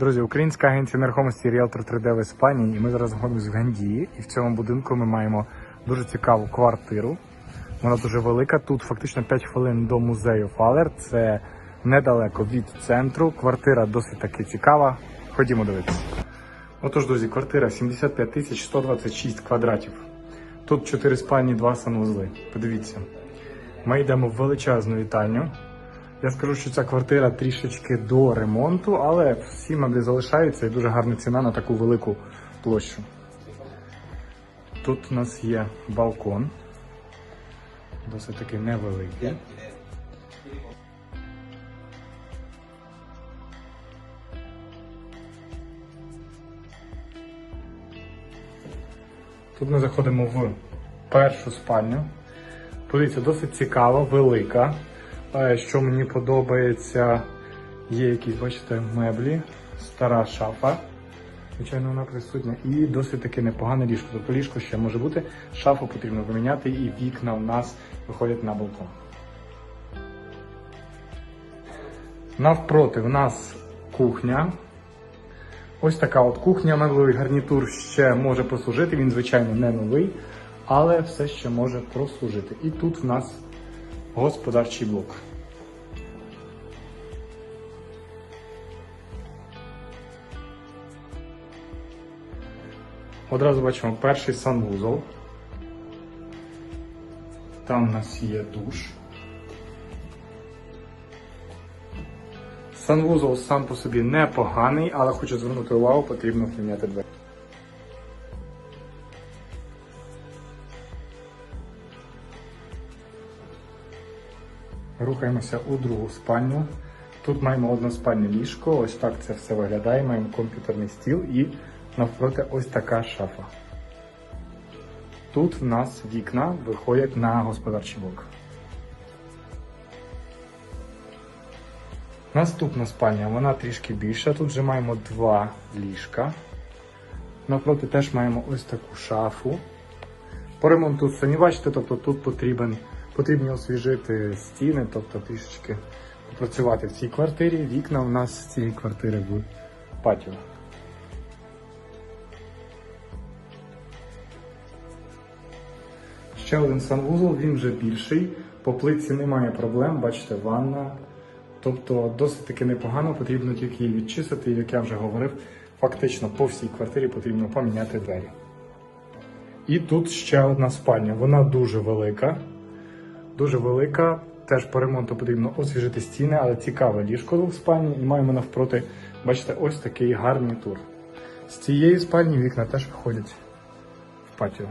Друзі, українська агенція нерухомості Realtor 3D в Іспанії. І ми зараз знаходимося в Гандії. І в цьому будинку ми маємо дуже цікаву квартиру. Вона дуже велика. Тут фактично 5 хвилин до музею Фалер. Це недалеко від центру. Квартира досить таки цікава. Ходімо дивитися. Отож, друзі, квартира 75 тисяч 126 квадратів. Тут 4 спальні, 2 санвузли. Подивіться. Ми йдемо в величезну вітальню. Я скажу, що ця квартира трішечки до ремонту, але всі меблі залишаються і дуже гарна ціна на таку велику площу. Тут у нас є балкон, досить таки невеликий. Тут ми заходимо в першу спальню. Подивіться, досить цікава, велика. Що мені подобається, є якісь, бачите, меблі, стара шафа. Звичайно, вона присутня. І досить таки непогане ліжко. Тобто ліжко ще може бути. Шафу потрібно поміняти, і вікна у нас виходять на балкон. Навпроти в нас кухня. Ось така от кухня, меблевий гарнітур ще може прослужити. Він, звичайно, не новий, але все ще може прослужити. І тут в нас господарчий блок. Одразу бачимо перший санвузол. Там у нас є душ. Санвузол сам по собі непоганий, але хочу звернути увагу, потрібно поміняти двері. Рухаємося у другу спальню. Тут маємо односпальне ліжко, ось так це все виглядає. Маємо комп'ютерний стіл і навпроти ось така шафа. Тут в нас вікна виходять на господарчий блок. Наступна спальня, вона трішки більша. Тут вже маємо два ліжка. Навпроти теж маємо ось таку шафу. По ремонту самі бачите, тобто тут потрібен, потрібно освіжити стіни, тобто трішечки попрацювати в цій квартирі. Вікна у нас з цієї квартири в патіо. Ще один санвузол, він вже більший. По плитці немає проблем, бачите, ванна. Тобто досить таки непогано, потрібно тільки її відчистити, і як я вже говорив, фактично по всій квартирі потрібно поміняти двері. І тут ще одна спальня. Вона дуже велика. Дуже велика. Теж по ремонту потрібно освіжити стіни, але цікаве ліжко в спальні. І маємо навпроти, бачите, ось такий гарний тур. З цієї спальні вікна теж виходять в патіо.